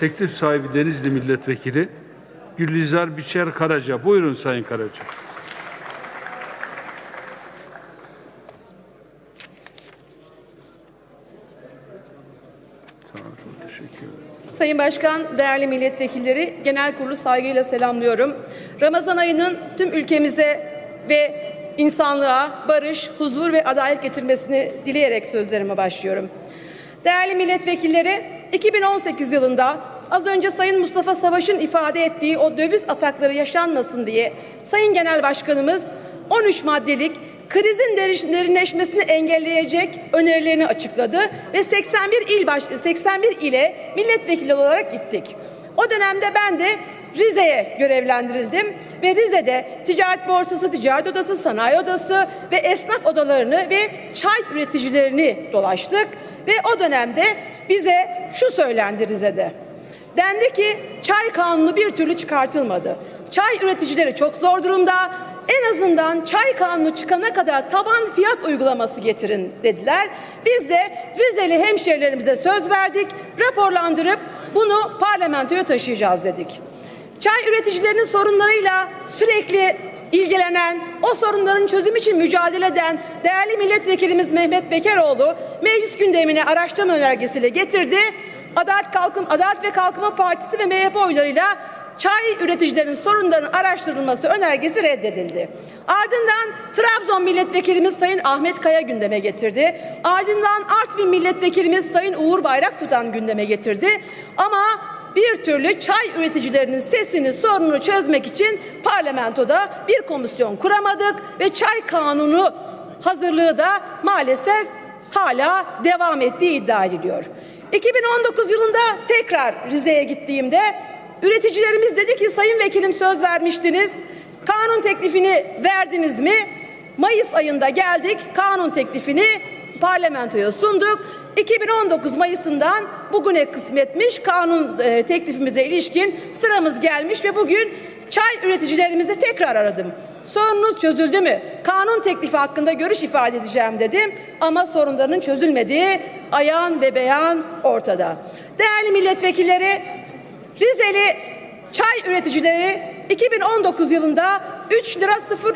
teklif sahibi Denizli Milletvekili Gülizar Biçer Karaca. Buyurun Sayın Karaca. Sayın Başkan, değerli milletvekilleri, genel kurulu saygıyla selamlıyorum. Ramazan ayının tüm ülkemize ve insanlığa barış, huzur ve adalet getirmesini dileyerek sözlerime başlıyorum. Değerli milletvekilleri, 2018 yılında az önce Sayın Mustafa Savaş'ın ifade ettiği o döviz atakları yaşanmasın diye Sayın Genel Başkanımız 13 maddelik krizin derin- derinleşmesini engelleyecek önerilerini açıkladı ve 81 il baş 81 ile milletvekili olarak gittik. O dönemde ben de Rize'ye görevlendirildim ve Rize'de ticaret borsası, ticaret odası, sanayi odası ve esnaf odalarını ve çay üreticilerini dolaştık ve o dönemde bize şu söylendi Rize'de. Dendi ki çay kanunu bir türlü çıkartılmadı. Çay üreticileri çok zor durumda. En azından çay kanunu çıkana kadar taban fiyat uygulaması getirin dediler. Biz de Rizeli hemşehrilerimize söz verdik. Raporlandırıp bunu parlamentoya taşıyacağız dedik. Çay üreticilerinin sorunlarıyla sürekli ilgilenen, o sorunların çözüm için mücadele eden değerli milletvekilimiz Mehmet Bekeroğlu meclis gündemine araştırma önergesiyle getirdi. Adalet Kalkın Adalet ve Kalkınma Partisi ve MHP oylarıyla çay üreticilerinin sorunlarının araştırılması önergesi reddedildi. Ardından Trabzon milletvekilimiz Sayın Ahmet Kaya gündeme getirdi. Ardından Artvin milletvekilimiz Sayın Uğur Bayrak tutan gündeme getirdi. Ama bir türlü çay üreticilerinin sesini, sorununu çözmek için parlamentoda bir komisyon kuramadık ve çay kanunu hazırlığı da maalesef hala devam ettiği iddia ediliyor. 2019 yılında tekrar Rize'ye gittiğimde üreticilerimiz dedi ki sayın vekilim söz vermiştiniz. Kanun teklifini verdiniz mi? Mayıs ayında geldik. Kanun teklifini parlamentoya sunduk. 2019 Mayıs'ından bugüne kısmetmiş kanun e, teklifimize ilişkin sıramız gelmiş ve bugün çay üreticilerimizi tekrar aradım. Sorununuz çözüldü mü? Kanun teklifi hakkında görüş ifade edeceğim dedim ama sorunlarının çözülmediği ayan ve beyan ortada. Değerli milletvekilleri, Rizeli çay üreticileri 2019 yılında 3 lira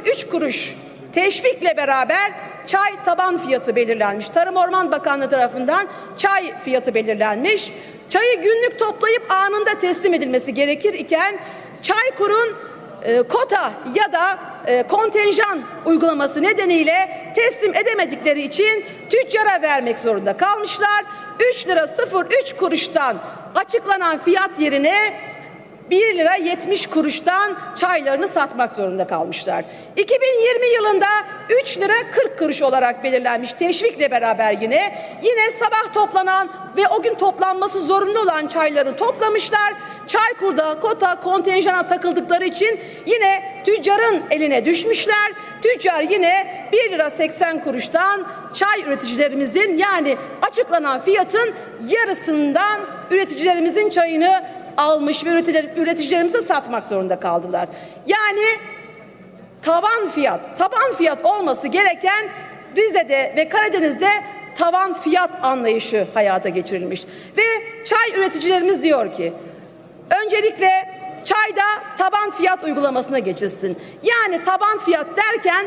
03 kuruş teşvikle beraber çay taban fiyatı belirlenmiş. Tarım Orman Bakanlığı tarafından çay fiyatı belirlenmiş. Çayı günlük toplayıp anında teslim edilmesi gerekir iken Çaykur'un e, kota ya da e, kontenjan uygulaması nedeniyle teslim edemedikleri için tüccara vermek zorunda kalmışlar. 3 lira 03 kuruştan açıklanan fiyat yerine 1 lira 70 kuruştan çaylarını satmak zorunda kalmışlar. 2020 yılında 3 lira 40 kuruş olarak belirlenmiş teşvikle beraber yine yine sabah toplanan ve o gün toplanması zorunlu olan çaylarını toplamışlar. Çaykur'da kota kontenjana takıldıkları için yine tüccarın eline düşmüşler. Tüccar yine 1 lira 80 kuruştan çay üreticilerimizin yani açıklanan fiyatın yarısından üreticilerimizin çayını almış ve üreticiler- üreticilerimize satmak zorunda kaldılar. Yani taban fiyat, taban fiyat olması gereken Rize'de ve Karadeniz'de tavan fiyat anlayışı hayata geçirilmiş. Ve çay üreticilerimiz diyor ki öncelikle çayda taban fiyat uygulamasına geçilsin. Yani taban fiyat derken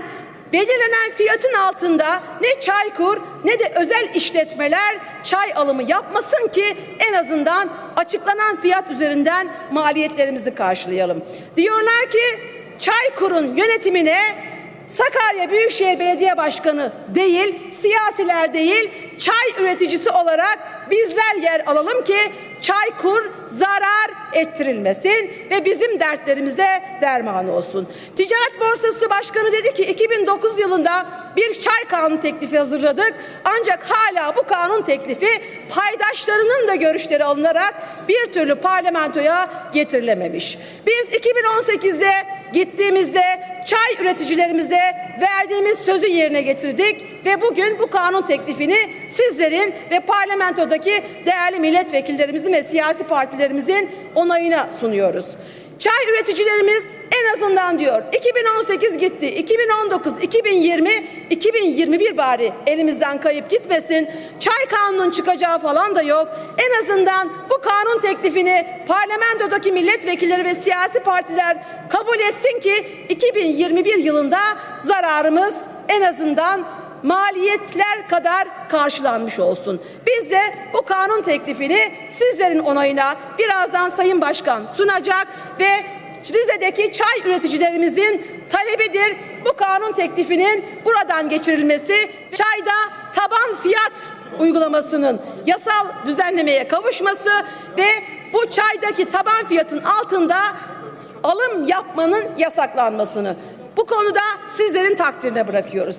belirlenen fiyatın altında ne Çaykur ne de özel işletmeler çay alımı yapmasın ki en azından açıklanan fiyat üzerinden maliyetlerimizi karşılayalım. Diyorlar ki Çaykur'un yönetimine Sakarya Büyükşehir Belediye Başkanı değil, siyasiler değil, çay üreticisi olarak bizler yer alalım ki Çaykur zarar ettirilmesin ve bizim dertlerimizde derman olsun. Ticaret Borsası Başkanı dedi ki 2009 yılında bir çay kanun teklifi hazırladık. Ancak hala bu kanun teklifi paydaşlarının da görüşleri alınarak bir türlü parlamentoya getirilememiş. Biz 2018'de gittiğimizde çay üreticilerimize verdiğimiz sözü yerine getirdik ve bugün bu kanun teklifini sizlerin ve parlamentodaki değerli milletvekillerimizin ve siyasi partilerimizin onayına sunuyoruz. Çay üreticilerimiz En azından diyor 2018 gitti, 2019, 2020, 2021 bari elimizden kayıp gitmesin. Çay kanunun çıkacağı falan da yok. En azından bu kanun teklifini parlamentodaki milletvekilleri ve siyasi partiler kabul etsin ki 2021 yılında zararımız en azından maliyetler kadar karşılanmış olsun. Biz de bu kanun teklifini sizlerin onayına birazdan Sayın Başkan sunacak ve Rize'deki çay üreticilerimizin talebidir. Bu kanun teklifinin buradan geçirilmesi çayda taban fiyat uygulamasının yasal düzenlemeye kavuşması ve bu çaydaki taban fiyatın altında alım yapmanın yasaklanmasını bu konuda sizlerin takdirine bırakıyoruz.